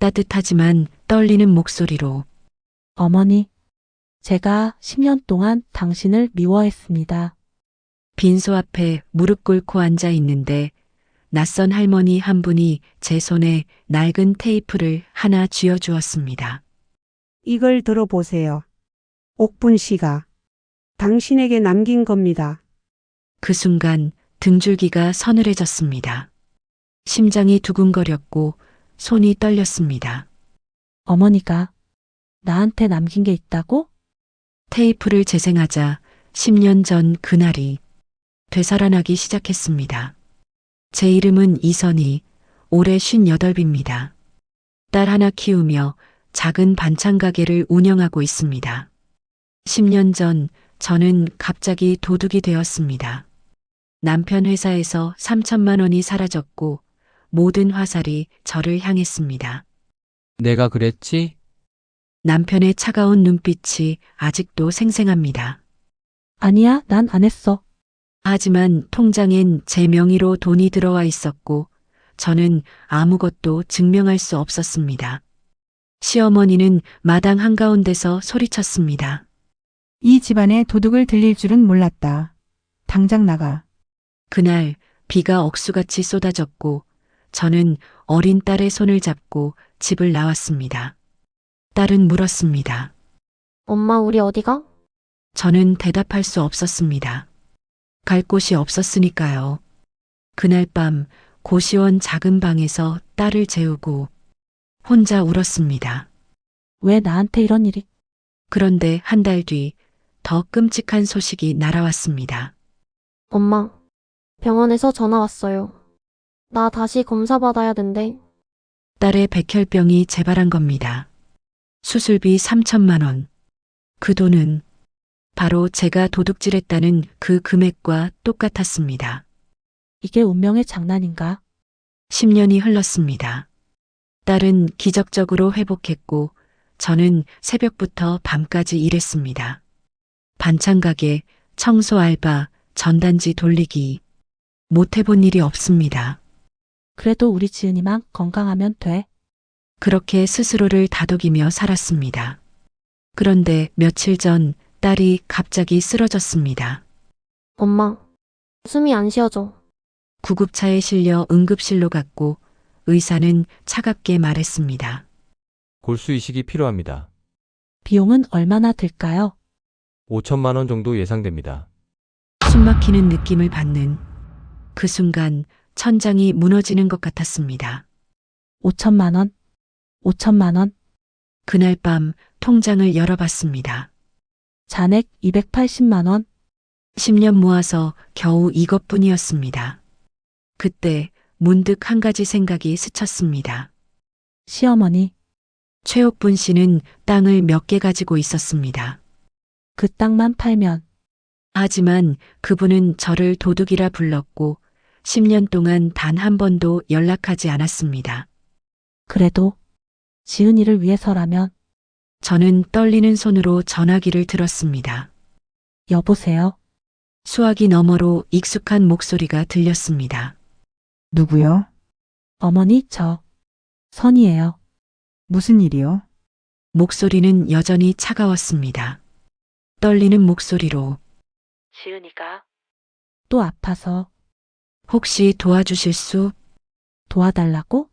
따뜻하지만 떨리는 목소리로 어머니, 제가 10년 동안 당신을 미워했습니다. 빈소 앞에 무릎 꿇고 앉아 있는데 낯선 할머니 한 분이 제 손에 낡은 테이프를 하나 쥐어 주었습니다. 이걸 들어보세요. 옥분 씨가 당신에게 남긴 겁니다. 그 순간 등줄기가 서늘해졌습니다. 심장이 두근거렸고 손이 떨렸습니다. 어머니가 나한테 남긴 게 있다고? 테이프를 재생하자 10년 전 그날이 되살아나기 시작했습니다. 제 이름은 이선희, 올해 58입니다. 딸 하나 키우며 작은 반찬 가게를 운영하고 있습니다. 10년 전 저는 갑자기 도둑이 되었습니다. 남편 회사에서 3천만 원이 사라졌고 모든 화살이 저를 향했습니다. 내가 그랬지? 남편의 차가운 눈빛이 아직도 생생합니다. 아니야, 난 안 했어. 하지만 통장엔 제 명의로 돈이 들어와 있었고 저는 아무것도 증명할 수 없었습니다. 시어머니는 마당 한가운데서 소리쳤습니다. 이 집안에 도둑을 들릴 줄은 몰랐다. 당장 나가. 그날 비가 억수같이 쏟아졌고 저는 어린 딸의 손을 잡고 집을 나왔습니다. 딸은 물었습니다. 엄마, 우리 어디가? 저는 대답할 수 없었습니다. 갈 곳이 없었으니까요. 그날 밤 고시원 작은 방에서 딸을 재우고 혼자 울었습니다. 왜 나한테 이런 일이? 그런데 한 달 뒤 더 끔찍한 소식이 날아왔습니다. 엄마, 병원에서 전화 왔어요. 나 다시 검사 받아야 된대. 딸의 백혈병이 재발한 겁니다. 수술비 3천만 원. 그 돈은 바로 제가 도둑질했다는 그 금액과 똑같았습니다. 이게 운명의 장난인가? 10년이 흘렀습니다. 딸은 기적적으로 회복했고 저는 새벽부터 밤까지 일했습니다. 반찬 가게, 청소 알바, 전단지 돌리기. 못 해본 일이 없습니다. 그래도 우리 지은이만 건강하면 돼. 그렇게 스스로를 다독이며 살았습니다. 그런데 며칠 전 딸이 갑자기 쓰러졌습니다. 엄마, 숨이 안 쉬어져. 구급차에 실려 응급실로 갔고 의사는 차갑게 말했습니다. 골수 이식이 필요합니다. 비용은 얼마나 들까요? 5천만 원 정도 예상됩니다. 숨막히는 느낌을 받는 그 순간 천장이 무너지는 것 같았습니다. 5천만 원? 5천만 원? 그날 밤 통장을 열어봤습니다. 잔액 280만 원? 10년 모아서 겨우 이것뿐이었습니다. 그때 문득 한 가지 생각이 스쳤습니다. 시어머니, 최옥분 씨는 땅을 몇 개 가지고 있었습니다. 그 땅만 팔면 하지만 그분은 저를 도둑이라 불렀고 10년 동안 단 한 번도 연락하지 않았습니다. 그래도 지은이를 위해서라면 저는 떨리는 손으로 전화기를 들었습니다. 여보세요. 수화기 너머로 익숙한 목소리가 들렸습니다. 누구요? 어머니 저 선이에요. 무슨 일이요? 목소리는 여전히 차가웠습니다. 떨리는 목소리로 지은이가 또 아파서 혹시 도와주실 수? 도와달라고?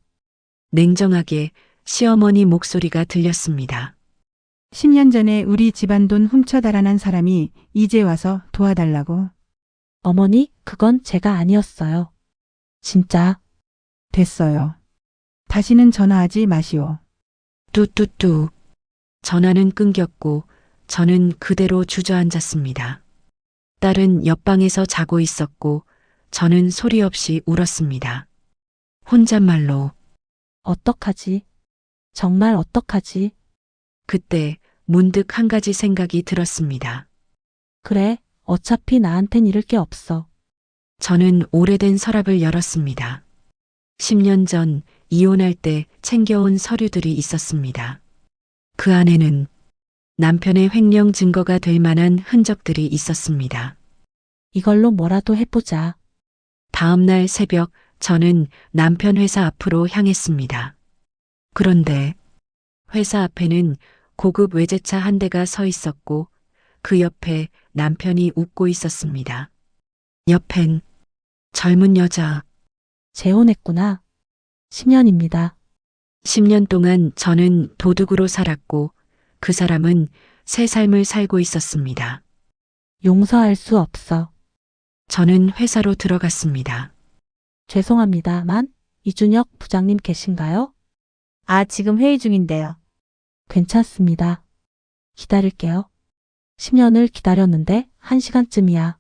냉정하게 시어머니 목소리가 들렸습니다. 10년 전에 우리 집안 돈 훔쳐 달아난 사람이 이제 와서 도와달라고. 어머니 그건 제가 아니었어요. 진짜 됐어요. 다시는 전화하지 마시오. 뚜뚜뚜. 전화는 끊겼고 저는 그대로 주저앉았습니다. 딸은 옆방에서 자고 있었고 저는 소리 없이 울었습니다. 혼잣말로 어떡하지? 정말 어떡하지? 그때 문득 한 가지 생각이 들었습니다. 그래, 어차피 나한텐 잃을 게 없어. 저는 오래된 서랍을 열었습니다. 10년 전 이혼할 때 챙겨온 서류들이 있었습니다. 그 안에는 남편의 횡령 증거가 될 만한 흔적들이 있었습니다. 이걸로 뭐라도 해보자. 다음 날 새벽 저는 남편 회사 앞으로 향했습니다. 그런데 회사 앞에는 고급 외제차 한 대가 서 있었고 그 옆에 남편이 웃고 있었습니다. 옆엔 젊은 여자, 재혼했구나. 10년입니다. 10년 동안 저는 도둑으로 살았고 그 사람은 새 삶을 살고 있었습니다. 용서할 수 없어. 저는 회사로 들어갔습니다. 죄송합니다만 이준혁 부장님 계신가요? 아, 지금 회의 중인데요. 괜찮습니다. 기다릴게요. 10년을 기다렸는데 1시간쯤이야.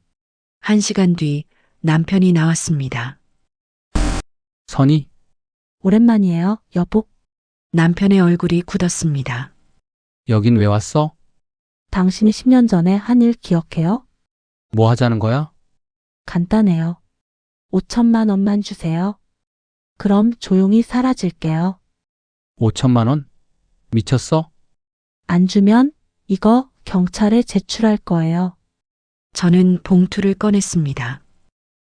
한 시간 뒤 남편이 나왔습니다. 선이? 오랜만이에요, 여보. 남편의 얼굴이 굳었습니다. 여긴 왜 왔어? 당신이 10년 전에 한 일 기억해요? 뭐 하자는 거야? 간단해요. 5천만 원만 주세요. 그럼 조용히 사라질게요. 5천만 원? 미쳤어? 안 주면 이거 경찰에 제출할 거예요. 저는 봉투를 꺼냈습니다.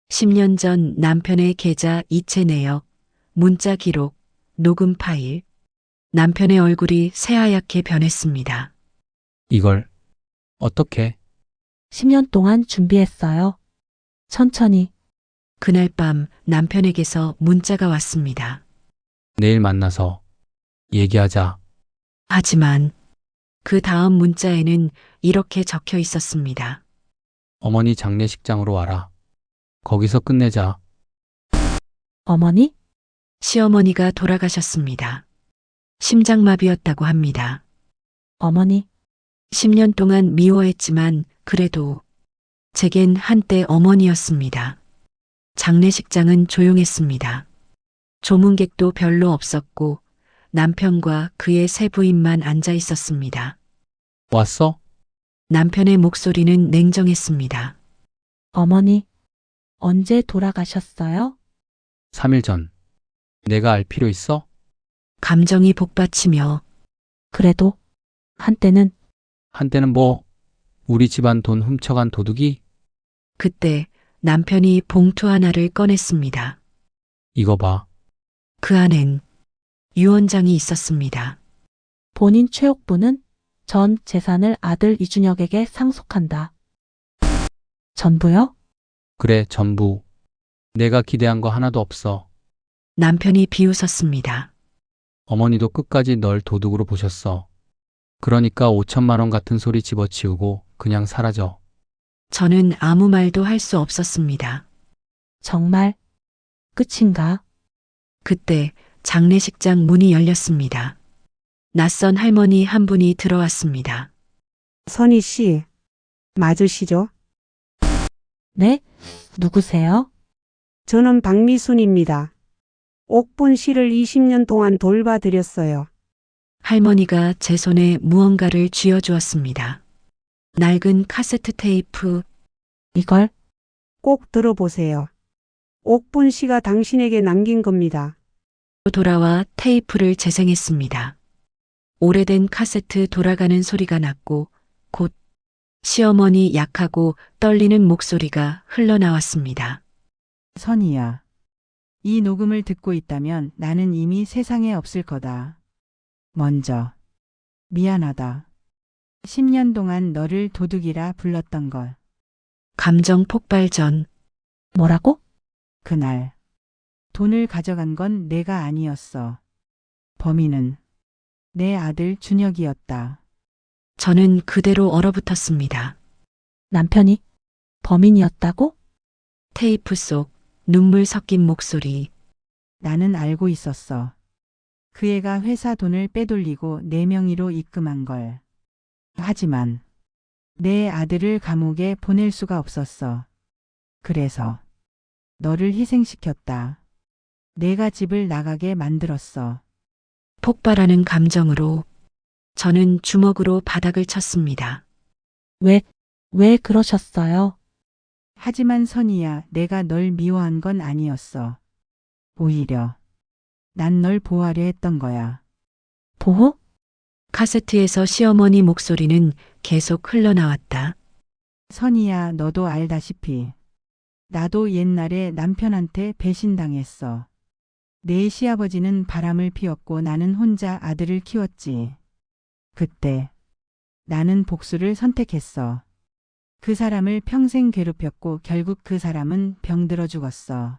10년 전 남편의 계좌 이체 내역, 문자 기록, 녹음 파일. 남편의 얼굴이 새하얗게 변했습니다. 이걸 어떻게? 10년 동안 준비했어요. 천천히 그날 밤 남편에게서 문자가 왔습니다. 내일 만나서 얘기하자. 하지만 그 다음 문자에는 이렇게 적혀 있었습니다. 어머니 장례식장으로 와라. 거기서 끝내자. 어머니? 시어머니가 돌아가셨습니다. 심장마비였다고 합니다. 어머니, 10년 동안 미워했지만 그래도 제겐 한때 어머니였습니다. 장례식장은 조용했습니다. 조문객도 별로 없었고 남편과 그의 세 부인만 앉아 있었습니다. 왔어? 남편의 목소리는 냉정했습니다. 어머니. 언제 돌아가셨어요? 3일 전. 내가 알 필요 있어? 감정이 복받치며 그래도 한때는 한때는 뭐? 우리 집안 돈 훔쳐간 도둑이? 그때 남편이 봉투 하나를 꺼냈습니다. 이거 봐. 그 안엔 유언장이 있었습니다. 본인 최옥부는 전 재산을 아들 이준혁에게 상속한다. 전부요? 그래, 전부. 내가 기대한 거 하나도 없어. 남편이 비웃었습니다. 어머니도 끝까지 널 도둑으로 보셨어. 그러니까 5천만 원 같은 소리 집어치우고 그냥 사라져. 저는 아무 말도 할 수 없었습니다. 정말 끝인가? 그때 장례식장 문이 열렸습니다. 낯선 할머니 한 분이 들어왔습니다. 선희 씨, 맞으시죠? 네? 누구세요? 저는 박미순입니다. 옥분 씨를 20년 동안 돌봐드렸어요. 할머니가 제 손에 무언가를 쥐어주었습니다. 낡은 카세트 테이프, 이걸 꼭 들어보세요. 옥분 씨가 당신에게 남긴 겁니다. 돌아와 테이프를 재생했습니다. 오래된 카세트 돌아가는 소리가 났고 곧 시어머니 약하고 떨리는 목소리가 흘러나왔습니다. 선이야. 이 녹음을 듣고 있다면 나는 이미 세상에 없을 거다. 먼저, 미안하다. 10년 동안 너를 도둑이라 불렀던 걸. 감정 폭발 전 뭐라고? 그날, 돈을 가져간 건 내가 아니었어. 범인은 내 아들 준혁이었다. 저는 그대로 얼어붙었습니다. 남편이 범인이었다고? 테이프 속 눈물 섞인 목소리. 나는 알고 있었어. 그 애가 회사 돈을 빼돌리고 내 명의로 입금한 걸. 하지만 내 아들을 감옥에 보낼 수가 없었어. 그래서 너를 희생시켰다. 내가 집을 나가게 만들었어. 폭발하는 감정으로 저는 주먹으로 바닥을 쳤습니다. 왜, 왜 그러셨어요? 하지만 선이야, 내가 널 미워한 건 아니었어. 오히려 난 널 보호하려 했던 거야. 보호? 카세트에서 시어머니 목소리는 계속 흘러나왔다. 선이야, 너도 알다시피 나도 옛날에 남편한테 배신당했어. 내 시아버지는 바람을 피웠고 나는 혼자 아들을 키웠지. 그때 나는 복수를 선택했어. 그 사람을 평생 괴롭혔고 결국 그 사람은 병들어 죽었어.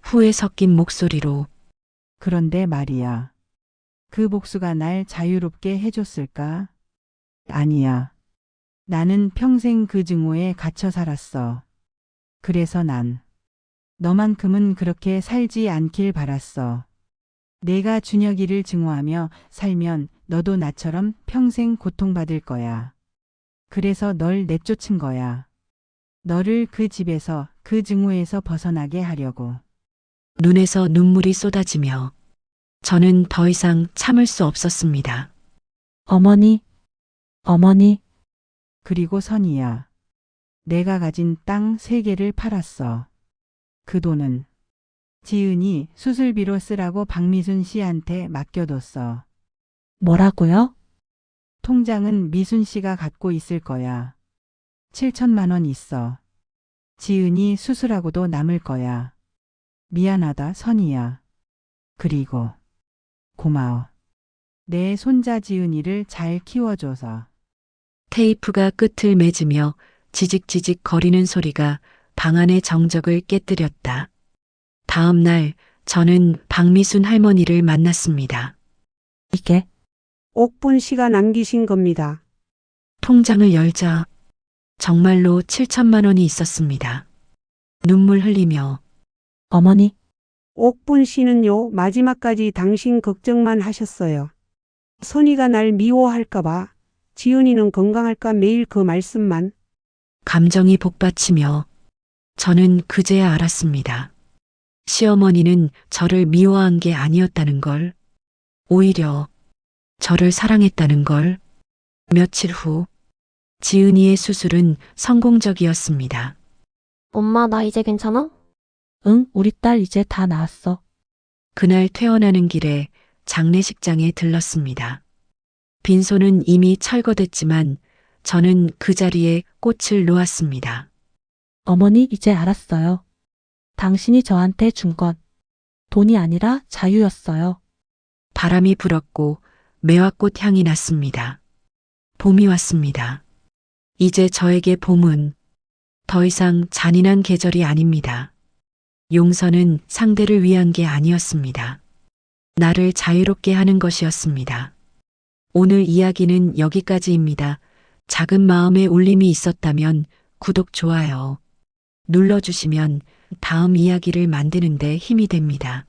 후회 섞인 목소리로 그런데 말이야. 그 복수가 날 자유롭게 해줬을까? 아니야. 나는 평생 그 증오에 갇혀 살았어. 그래서 난 너만큼은 그렇게 살지 않길 바랐어. 내가 준혁이를 증오하며 살면 너도 나처럼 평생 고통받을 거야. 그래서 널 내쫓은 거야. 너를 그 집에서 그 증오에서 벗어나게 하려고. 눈에서 눈물이 쏟아지며 저는 더 이상 참을 수 없었습니다. 어머니, 어머니, 그리고 선이야. 내가 가진 땅 세 개를 팔았어. 그 돈은 지은이 수술비로 쓰라고 박미순 씨한테 맡겨뒀어. 뭐라고요? 통장은 미순 씨가 갖고 있을 거야. 7천만 원 있어. 지은이 수술하고도 남을 거야. 미안하다, 선이야. 그리고 고마워. 내 손자 지은이를 잘 키워줘서. 테이프가 끝을 맺으며 지직지직 거리는 소리가 방 안의 정적을 깨뜨렸다. 다음 날 저는 박미순 할머니를 만났습니다. 이게 옥분 씨가 남기신 겁니다. 통장을 열자 정말로 7천만 원이 있었습니다. 눈물 흘리며 어머니, 옥분 씨는요, 마지막까지 당신 걱정만 하셨어요. 선이가 날 미워할까봐, 지은이는 건강할까 매일 그 말씀만. 감정이 복받치며 저는 그제야 알았습니다. 시어머니는 저를 미워한 게 아니었다는 걸, 오히려 저를 사랑했다는 걸. 며칠 후 지은이의 수술은 성공적이었습니다. 엄마, 나 이제 괜찮아? 응, 우리 딸 이제 다 나았어. 그날 퇴원하는 길에 장례식장에 들렀습니다. 빈소는 이미 철거됐지만 저는 그 자리에 꽃을 놓았습니다. 어머니, 이제 알았어요. 당신이 저한테 준 건 돈이 아니라 자유였어요. 바람이 불었고 매화꽃 향이 났습니다. 봄이 왔습니다. 이제 저에게 봄은 더 이상 잔인한 계절이 아닙니다. 용서는 상대를 위한 게 아니었습니다. 나를 자유롭게 하는 것이었습니다. 오늘 이야기는 여기까지입니다. 작은 마음의 울림이 있었다면 구독, 좋아요 눌러주시면 다음 이야기를 만드는데 힘이 됩니다.